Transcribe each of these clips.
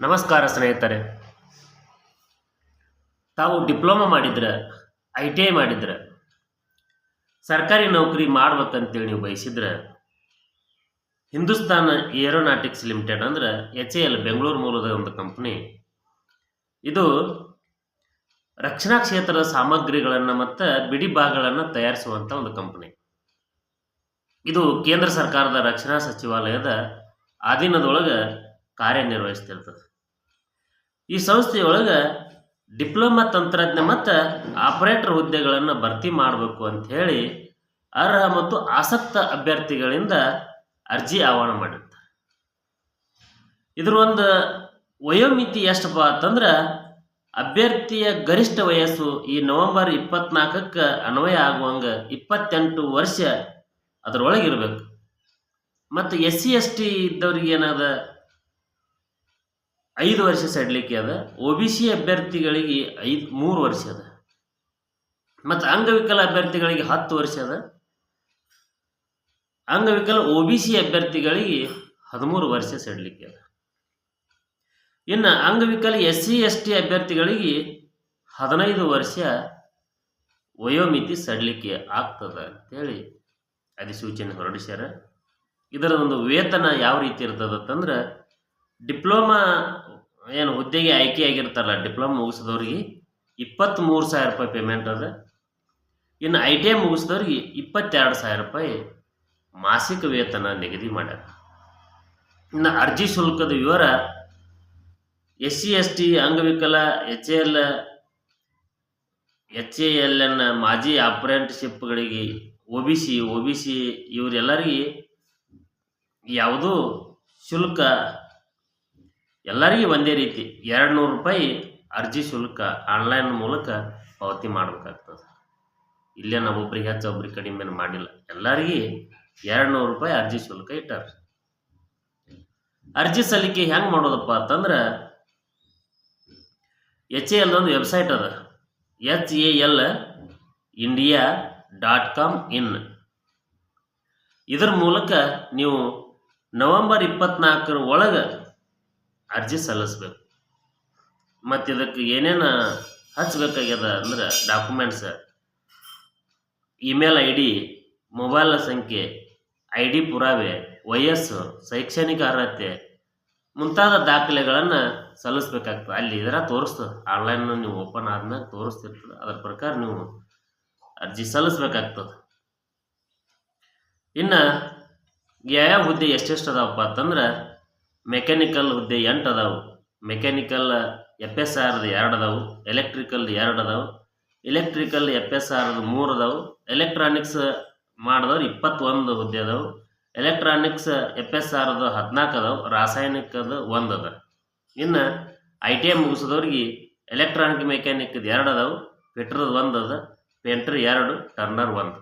ನಮಸ್ಕಾರ ಸ್ನೇಹಿತರೆ. ತಾವು ಡಿಪ್ಲೊಮಾ ಮಾಡಿದ್ರೆ, ಐ ಟಿ ಐ ಮಾಡಿದ್ರೆ, ಸರ್ಕಾರಿ ನೌಕರಿ ಮಾಡ್ಬೇಕಂತೇಳಿ ನೀವು ಬಯಸಿದ್ರೆ, ಹಿಂದೂಸ್ತಾನ್ ಏರೋನಾಟಿಕ್ಸ್ ಲಿಮಿಟೆಡ್ ಅಂದ್ರೆ ಎಚ್ ಎ ಎಲ್ ಬೆಂಗಳೂರು ಮೂಲದ ಒಂದು ಕಂಪ್ನಿ. ಇದು ರಕ್ಷಣಾ ಕ್ಷೇತ್ರದ ಸಾಮಗ್ರಿಗಳನ್ನು ಮತ್ತು ಬಿಡಿ ಭಾಗಗಳನ್ನು ತಯಾರಿಸುವಂಥ ಒಂದು ಕಂಪನಿ. ಇದು ಕೇಂದ್ರ ಸರ್ಕಾರದ ರಕ್ಷಣಾ ಸಚಿವಾಲಯದ ಅಧೀನದೊಳಗೆ ಕಾರ್ಯನಿರ್ವಹಿಸ್ತಿರ್ತದೆ. ಈ ಸಂಸ್ಥೆಯೊಳಗೆ ಡಿಪ್ಲೊಮಾ ತಂತ್ರಜ್ಞ ಮತ್ತು ಆಪರೇಟರ್ ಹುದ್ದೆಗಳನ್ನು ಭರ್ತಿ ಮಾಡಬೇಕು ಅಂತ ಹೇಳಿ ಅರ್ಹ ಮತ್ತು ಆಸಕ್ತ ಅಭ್ಯರ್ಥಿಗಳಿಂದ ಅರ್ಜಿ ಆಹ್ವಾನ ಮಾಡಿರ್ತಾರೆ. ಇದ್ರ ಒಂದು ವಯೋಮಿತಿ ಎಷ್ಟಪ್ಪ ಅಂತಂದ್ರೆ ಅಭ್ಯರ್ಥಿಯ ಗರಿಷ್ಠ ವಯಸ್ಸು ಈ ನವೆಂಬರ್ ಇಪ್ಪತ್ನಾಲ್ಕಕ್ಕೆ ಅನ್ವಯ ಆಗುವಂಗೆ ಇಪ್ಪತ್ತೆಂಟು ವರ್ಷ ಅದರೊಳಗಿರ್ಬೇಕು. ಮತ್ತು ಎಸ್ ಸಿ ಎಸ್ ಟಿ ಇದ್ದವ್ರಿಗೆ ಏನದ ಐದು ವರ್ಷ ಸಡ್ಲಿಕ್ಕೆ ಅದ. ಒ ಬಿ ಸಿ ಅಭ್ಯರ್ಥಿಗಳಿಗೆ ಐದು, ಮೂರು ವರ್ಷ ಅದ. ಮತ್ತು ಅಂಗವಿಕಲ ಅಭ್ಯರ್ಥಿಗಳಿಗೆ ಹತ್ತು ವರ್ಷ ಅದ. ಅಂಗವಿಕಲ ಒ ಬಿ ಸಿ ಅಭ್ಯರ್ಥಿಗಳಿಗೆ ಹದಿಮೂರು ವರ್ಷ ಸಡ್ಲಿಕ್ಕೆ ಅದ. ಇನ್ನು ಅಂಗವಿಕಲ ಎಸ್ ಸಿ ಎಸ್ ಟಿ ಅಭ್ಯರ್ಥಿಗಳಿಗೆ ಹದಿನೈದು ವರ್ಷ ವಯೋಮಿತಿ ಸಡ್ಲಿಕ್ಕೆ ಆಗ್ತದ ಅಂತೇಳಿ ಅಧಿಸೂಚನೆ ಹೊರಡಿಸ್ಯಾರ. ಇದರ ಒಂದು ವೇತನ ಯಾವ ರೀತಿ ಇರ್ತದಂತಂದ್ರೆ ಡಿಪ್ಲೊಮಾ ಏನು ಹುದ್ದೆಗೆ ಆಯ್ಕೆಯಾಗಿರ್ತಾರಲ್ಲ ಡಿಪ್ಲೊಮಾ ಮುಗಿಸಿದವ್ರಿಗೆ ಇಪ್ಪತ್ತ್ಮೂರು ಸಾವಿರ ರೂಪಾಯಿ ಪೇಮೆಂಟ್ ಅದ ಇನ್ನು ಐ ಟಿ ಐ ಮುಗಿಸಿದವ್ರಿಗೆ ಇಪ್ಪತ್ತೆರಡು ಸಾವಿರ ರೂಪಾಯಿ ಮಾಸಿಕ ವೇತನ ನಿಗದಿ ಮಾಡ್ಯಾರ. ಇನ್ನು ಅರ್ಜಿ ಶುಲ್ಕದ ವಿವರ ಎಸ್ ಸಿ ಎಸ್ ಟಿ ಅಂಗವಿಕಲ H L H A L N ಮಾಜಿ ಅಪ್ರೆಂಟಿಶಿಪ್ಗಳಿಗೆ O B C O B C ಇವರೆಲ್ಲರಿಗೆ ಯಾವುದೂ ಶುಲ್ಕ ಎಲ್ಲರಿಗೂ ಒಂದೇ ರೀತಿ ಎರಡು ನೂರು ರೂಪಾಯಿ ಅರ್ಜಿ ಶುಲ್ಕ ಆನ್ಲೈನ್ ಮೂಲಕ ಪಾವತಿ ಮಾಡಬೇಕಾಗ್ತದೆ. ಇಲ್ಲೇ ನಾವು ಒಬ್ರಿಗೆ ಹೆಚ್ಚು, ಒಬ್ರಿಗೆ ಕಡಿಮೆ ಮಾಡಿಲ್ಲ. ಎಲ್ಲರಿಗೆ ಎರಡು ನೂರು ರೂಪಾಯಿ ಅರ್ಜಿ ಶುಲ್ಕ ಇಟ್ಟಾರ. ಅರ್ಜಿ ಸಲ್ಲಿಕೆ ಹೆಂಗೆ ಮಾಡೋದಪ್ಪ ಅಂತಂದ್ರೆ, ಎಚ್ ಎ ಎಲ್ ಒಂದು ವೆಬ್ಸೈಟ್ ಅದ. H A L India dot com in. ಇದರ ಮೂಲಕ ನೀವು ನವೆಂಬರ್ ಇಪ್ಪತ್ನಾಲ್ಕರ ಒಳಗೆ ಅರ್ಜಿ ಸಲ್ಲಿಸ್ಬೇಕು. ಮತ್ತು ಇದಕ್ಕೆ ಏನೇನು ಹಚ್ಚಬೇಕಾಗ್ಯದ ಅಂದ್ರೆ documents email I D mobile ಸಂಖ್ಯೆ ಐ ಡಿ ಪುರಾವೆ, ವಯಸ್ಸು, ಶೈಕ್ಷಣಿಕ ಅರ್ಹತೆ ಮುಂತಾದ ದಾಖಲೆಗಳನ್ನು ಸಲ್ಲಿಸ್ಬೇಕಾಗ್ತದೆ. ಅಲ್ಲಿ ಇದರ ತೋರಿಸ್ತದೆ. ಆನ್ಲೈನ್ ನೀವು ಓಪನ್ ಆದ್ಮೇಲೆ ತೋರಿಸ್ತಿರ್ತದೆ. ಅದರ ಪ್ರಕಾರ ನೀವು ಅರ್ಜಿ ಸಲ್ಲಿಸ್ಬೇಕಾಗ್ತದೆ. ಇನ್ನು ಯಾವ ಹುದ್ದೆ ಎಷ್ಟೆಷ್ಟು ಅದಾವಪ್ಪ ಅಂತಂದ್ರೆ ಮೆಕ್ಯಾನಿಕಲ್ ಹುದ್ದೆ ಎಂಟು ಅದಾವು. ಮೆಕ್ಯಾನಿಕಲ್ ಎಫ್ ಎಸ್ ಆರ್ದು ಎರಡು ಅದಾವು. ಎಲೆಕ್ಟ್ರಿಕಲ್ ಎರಡು ಅದಾವು. ಎಲೆಕ್ಟ್ರಿಕಲ್ ಎಫ್ ಎಸ್ ಆರ್ದು ಮೂರು ಅದಾವು. ಎಲೆಕ್ಟ್ರಾನಿಕ್ಸ್ ಮಾಡಿದವ್ರು ಇಪ್ಪತ್ತೊಂದು ಹುದ್ದೆ ಅದಾವು. ಎಲೆಕ್ಟ್ರಾನಿಕ್ಸ್ ಎಫ್ ಎಸ್ ಆರ್ದು ಹದಿನಾಲ್ಕು ಅದಾವು. ರಾಸಾಯನಿಕದ ಒಂದು ಅದ. ಇನ್ನು ಐ ಟಿ ಐ ಮುಗಿಸಿದವ್ರಿಗೆ ಎಲೆಕ್ಟ್ರಾನಿಕ್ ಮೆಕ್ಯಾನಿಕ್ದು ಎರಡು ಅದಾವು. ಫಿಟ್ರದ್ ಒಂದು ಅದ. ಪೆಂಟ್ರ್ ಎರಡು ಟರ್ನರ್ ಒಂದು.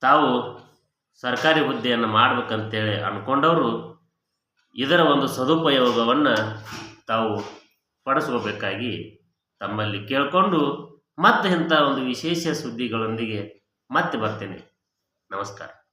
ತಾವು ಸರ್ಕಾರಿ ಹುದ್ದೆಯನ್ನು ಮಾಡ್ಬೇಕಂತೇಳಿ ಅಂದ್ಕೊಂಡವರು ಇದರ ಒಂದು ಸದುಪಯೋಗವನ್ನು ತಾವು ಪಡಿಸ್ಕೋಬೇಕಾಗಿ ತಮ್ಮಲ್ಲಿ ಕೇಳಿಕೊಂಡು ಮತ್ತೆ ಇಂಥ ಒಂದು ವಿಶೇಷ ಸುದ್ದಿಗಳೊಂದಿಗೆ ಮತ್ತೆ ಬರ್ತೇನೆ. ನಮಸ್ಕಾರ.